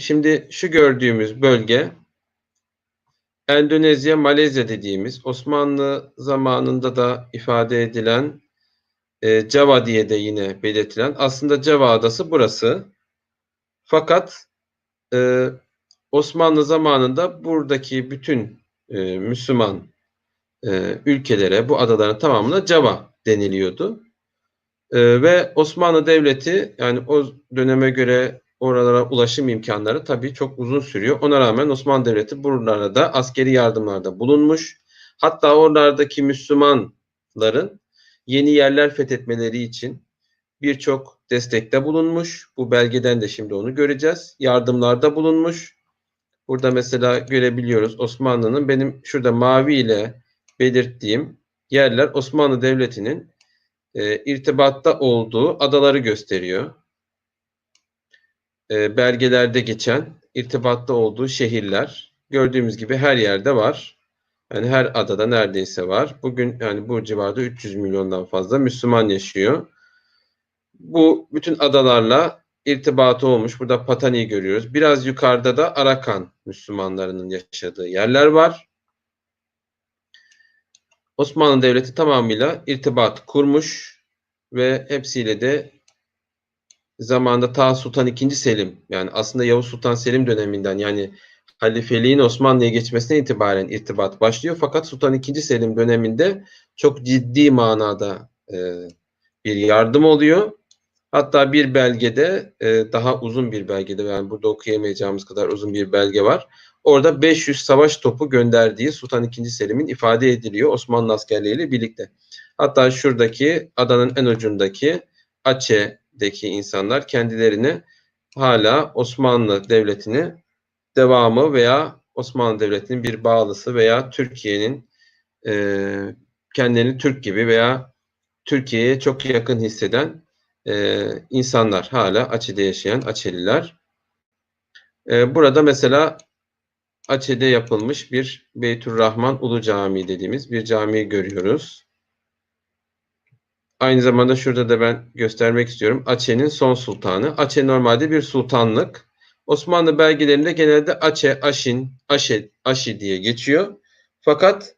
Şimdi şu gördüğümüz bölge Endonezya, Malezya dediğimiz Osmanlı zamanında da ifade edilen e, Java diye de yine belirtilen aslında Java adası burası. Fakat e, Osmanlı zamanında buradaki bütün e, Müslüman e, ülkelere, bu adaların tamamına Java deniliyordu. E, ve Osmanlı Devleti yani o döneme göre oralara ulaşım imkanları tabii çok uzun sürüyor. Ona rağmen Osmanlı Devleti buralara da askeri yardımlarda bulunmuş. Hatta oralardaki Müslümanların yeni yerler fethetmeleri için birçok destekte bulunmuş. Bu belgeden de şimdi onu göreceğiz. Yardımlarda bulunmuş. Burada mesela görebiliyoruz Osmanlı'nın benim şurada mavi ile belirttiğim yerler Osmanlı Devleti'nin e, irtibatta olduğu adaları gösteriyor. E, belgelerde geçen irtibatta olduğu şehirler gördüğümüz gibi her yerde var. Yani her adada neredeyse var. Bugün yani bu civarda 300 milyondan fazla Müslüman yaşıyor. Bu bütün adalarla irtibatı olmuş. Burada Patani'yi görüyoruz. Biraz yukarıda da Arakan Müslümanlarının yaşadığı yerler var. Osmanlı Devleti tamamıyla irtibat kurmuş ve hepsiyle de zamanında ta Sultan II. Selim yani aslında Yavuz Sultan Selim döneminden yani halifeliğin Osmanlı'ya geçmesine itibaren irtibat başlıyor. Fakat Sultan II. Selim döneminde çok ciddi manada e, bir yardım oluyor. Hatta bir belgede e, daha uzun bir belgede yani burada okuyamayacağımız kadar uzun bir belge var. Orada 500 savaş topu gönderdiği Sultan II. Selim'in ifade ediliyor Osmanlı askerleriyle birlikte. Hatta şuradaki adanın en ucundaki Aceh'deki insanlar kendilerini hala Osmanlı Devleti'ni devamı veya Osmanlı Devleti'nin bir bağlısı veya Türkiye'nin e, kendilerini Türk gibi veya Türkiye'ye çok yakın hisseden e, insanlar hala Aceh'de yaşayan Açeliler. E, burada mesela Aceh'de yapılmış bir Beytürrahman Ulu Camii dediğimiz bir camiyi görüyoruz. Aynı zamanda şurada da ben göstermek istiyorum. Aceh'in son sultanı. Aceh normalde bir sultanlık. Osmanlı belgelerinde genelde Aceh, Aşin, Aşe, Aşi diye geçiyor. Fakat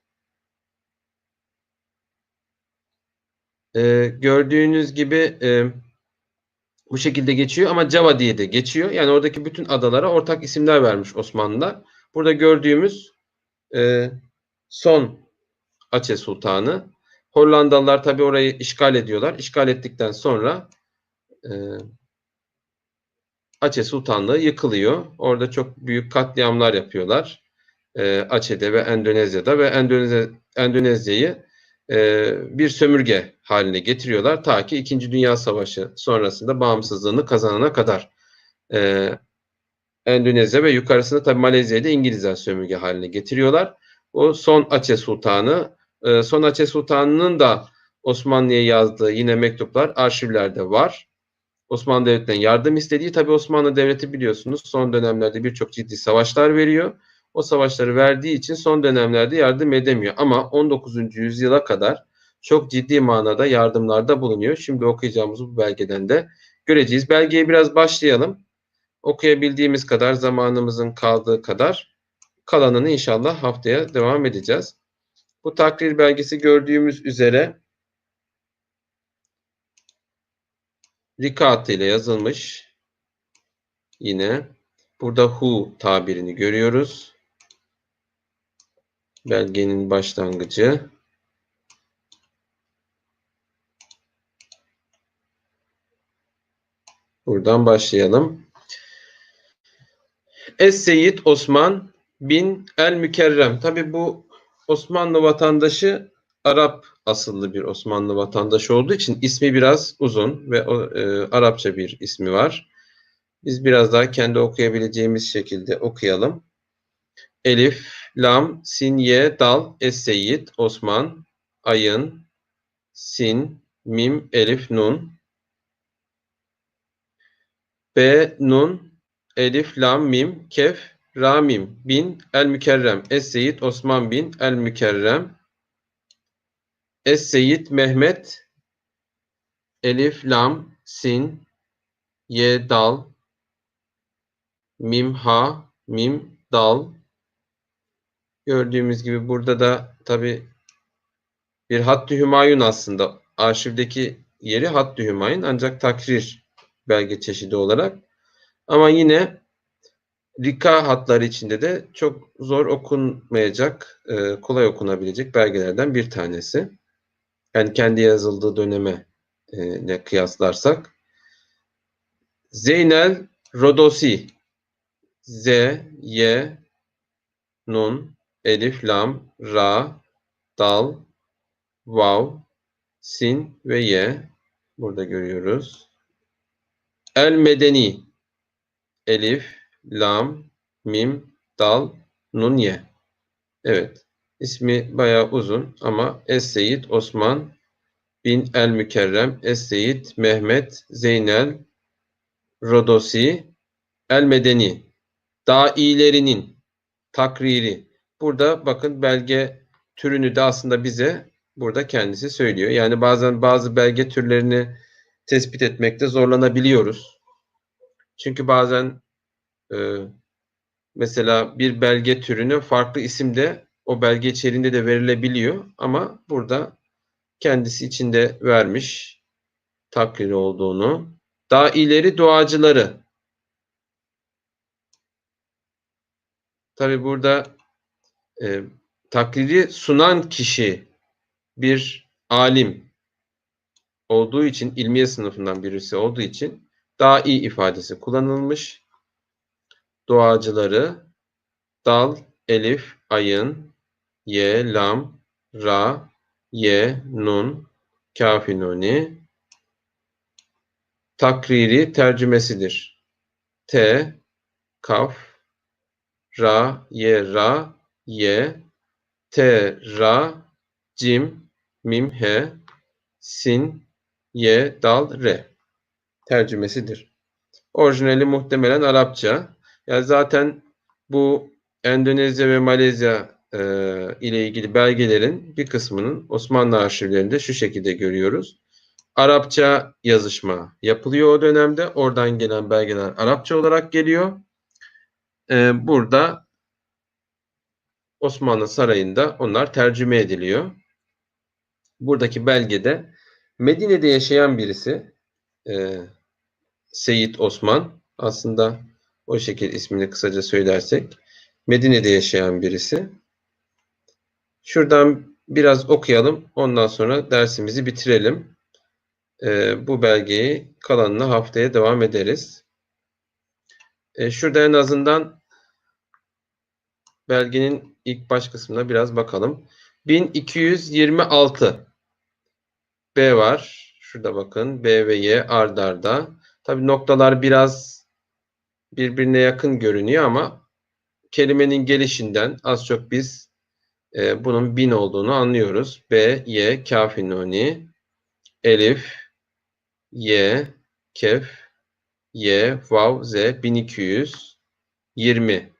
e, gördüğünüz gibi e, bu şekilde geçiyor ama Java diye de geçiyor. Yani oradaki bütün adalara ortak isimler vermiş Osmanlılar. Burada gördüğümüz e, son Aceh Sultanı. Hollandalılar tabi orayı işgal ediyorlar. İşgal ettikten sonra e, Aceh Sultanlığı yıkılıyor. Orada çok büyük katliamlar yapıyorlar. E, Aceh'de ve Endonezya'da ve Endonezya, Endonezya'yı e, bir sömürge haline getiriyorlar. Ta ki İkinci Dünya Savaşı sonrasında bağımsızlığını kazanana kadar. E, Endonezya ve yukarısında tabi Malezya'yı da İngilizler sömürge haline getiriyorlar. O son Aceh Sultanı, e, son Aceh Sultanı'nın da Osmanlı'ya yazdığı yine mektuplar arşivlerde var. Osmanlı Devleti'nden yardım istediği tabi Osmanlı Devleti biliyorsunuz son dönemlerde birçok ciddi savaşlar veriyor. O savaşları verdiği için son dönemlerde yardım edemiyor. Ama 19. yüzyıla kadar çok ciddi manada yardımlarda bulunuyor. Şimdi okuyacağımız bu belgeden de göreceğiz. Belgeye biraz başlayalım. Okuyabildiğimiz kadar, zamanımızın kaldığı kadar kalanını inşallah haftaya devam edeceğiz. Bu takrir belgesi gördüğümüz üzere Rikat ile yazılmış. Yine burada hu tabirini görüyoruz. Belgenin başlangıcı. Buradan başlayalım. Es-Seyyid Osman bin El Mükerrem. Tabi bu Osmanlı vatandaşı Arap asıllı bir Osmanlı vatandaşı olduğu için ismi biraz uzun ve e, Arapça bir ismi var. Biz biraz daha kendi okuyabileceğimiz şekilde okuyalım. Elif, Lam, Sin, Ye, Dal, Es-Seyyid, Osman, Ayın, Sin, Mim, Elif, Nun. B, Nun, Elif, Lam, Mim, Kef, Ra, Mim, Bin, El Mükerrem, Es-Seyyid, Osman bin El Mükerrem. Es-Seyyid Mehmet Elif Lam Sin Ye Dal mim ha, mim dal. Gördüğümüz gibi burada da tabi bir Hattı Hümayun aslında. Arşivdeki yeri Hattı Hümayun ancak takrir belge çeşidi olarak. Ama yine Rika hatları içinde de çok zor okunmayacak, e, kolay okunabilecek belgelerden bir tanesi. Yani kendi yazıldığı döneme e, kıyaslarsak. Zeynel Rodosi Z, Y, Nun, Elif, Lam, Ra, Dal, Vav, Sin ve Y. Burada görüyoruz. El Medeni Elif, Lam, Mim, Dal, Nun, Ye. Evet. İsmi bayağı uzun ama Es-Seyyid Osman bin El Mükerrem, Es-Seyyid Mehmet Zeynel Rodosi El Medeni dailerinin takriri. Burada bakın belge türünü de aslında bize burada kendisi söylüyor. Yani bazen bazı belge türlerini tespit etmekte zorlanabiliyoruz. Çünkü bazen mesela bir belge türünü farklı isimde o belge içerisinde de verilebiliyor ama burada kendisi içinde vermiş takriri olduğunu. Daha ileri duacıları. Tabi burada e, takriri sunan kişi bir alim olduğu için, ilmiye sınıfından birisi olduğu için daha iyi ifadesi kullanılmış. Duacıları dal, elif, ayın, ye, lam, ra, ye, nun, kafinoni, takriri tercümesidir. T, kaf, ra, ye, ra, ye, te, ra, cim, mim, he, sin, ye, dal, re tercümesidir. Orijinali muhtemelen Arapça. Yani zaten bu Endonezya ve Malezya e, ile ilgili belgelerin bir kısmının Osmanlı arşivlerinde şu şekilde görüyoruz. Arapça yazışma yapılıyor o dönemde. Oradan gelen belgeler Arapça olarak geliyor. E, burada Osmanlı Sarayı'nda onlar tercüme ediliyor. Buradaki belgede Medine'de yaşayan birisi e, Seyit Osman aslında o şekilde ismini kısaca söylersek Medine'de yaşayan birisi. Şuradan biraz okuyalım. Ondan sonra dersimizi bitirelim. Ee, bu belgeyi kalanını haftaya devam ederiz. Ee, şurada en azından belgenin ilk baş kısmına biraz bakalım. 1226 B var. Şurada bakın. B ve Y ardarda. Tabi noktalar biraz birbirine yakın görünüyor ama kelimenin gelişinden az çok biz e, bunun bin olduğunu anlıyoruz. B, Y, kafi nuni, elif, Y, kef, Y, vav, Z, 1200, 20,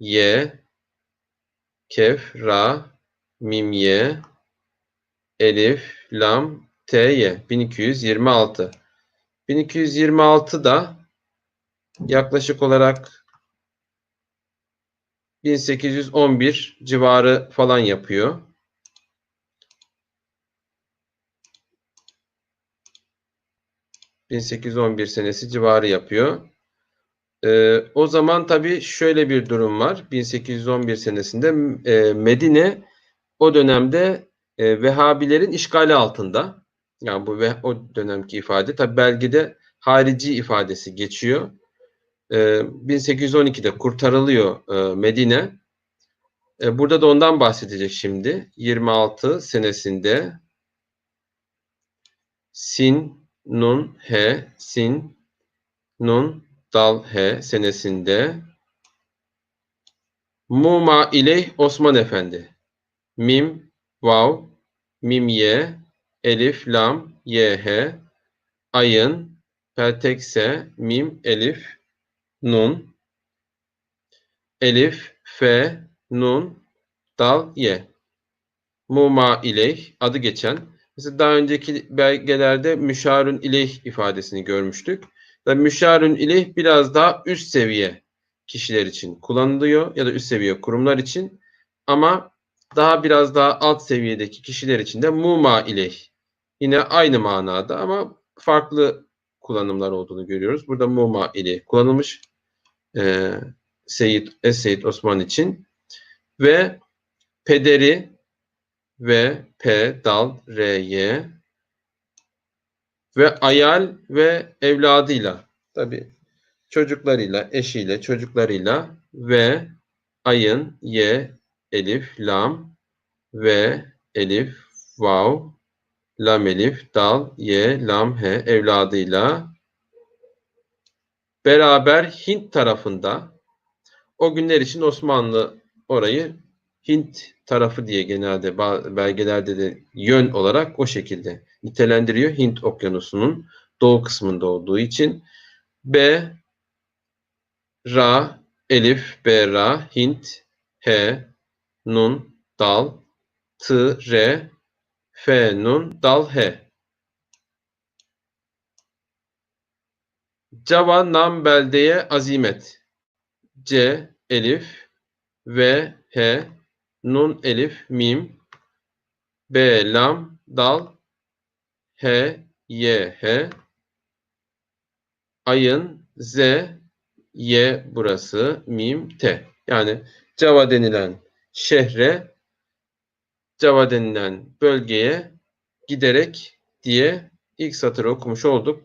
Y, kef, ra, mim, Y, elif, lam, T, Y, 1226. 1226 da yaklaşık olarak 1811 civarı falan yapıyor. ...1811 senesi civarı yapıyor. Ee, o zaman tabii şöyle bir durum var. 1811 senesinde e, Medine o dönemde e, Vehhabilerin işgali altında. Yani bu o dönemki ifade. Tabii belgede harici ifadesi geçiyor. 1812'de ee, kurtarılıyor e, Medine. E, burada da ondan bahsedecek şimdi. 26 senesinde Sin, Nun, He, Sin, Nun, Dal, He senesinde Muma ile Osman Efendi. Mim, Vav, Mim, Ye, Elif, Lam, Ye, He, Ayın, Peltekse, Mim, Elif, nun, elif, fe, nun, dal, ye. Muma ileyh adı geçen. Mesela daha önceki belgelerde müşarun ileyh ifadesini görmüştük. Ve müşarun ileyh biraz daha üst seviye kişiler için kullanılıyor ya da üst seviye kurumlar için ama daha biraz daha alt seviyedeki kişiler için de muma ileyh. Yine aynı manada ama farklı kullanımlar olduğunu görüyoruz. Burada muma ileyh kullanılmış e, Seyyid, Es-Seyyid Osman için. Ve pederi ve P, dal, R, Y ve ayal ve evladıyla tabi çocuklarıyla, eşiyle, çocuklarıyla ve ayın, Y, elif, lam ve elif, vav, lam elif, dal, Y, lam, H evladıyla beraber Hint tarafında o günler için Osmanlı orayı Hint tarafı diye genelde belgelerde de yön olarak o şekilde nitelendiriyor. Hint okyanusunun doğu kısmında olduğu için B Ra Elif B Ra Hint H Nun Dal T R F Nun Dal H Cava Nam beldeye azimet. C Elif. V H. Nun Elif. Mim. B Lam. Dal. H Y H. Ayın Z Y burası. Mim T. Yani Cava denilen şehre Cava denilen bölgeye giderek diye ilk satırı okumuş olduk.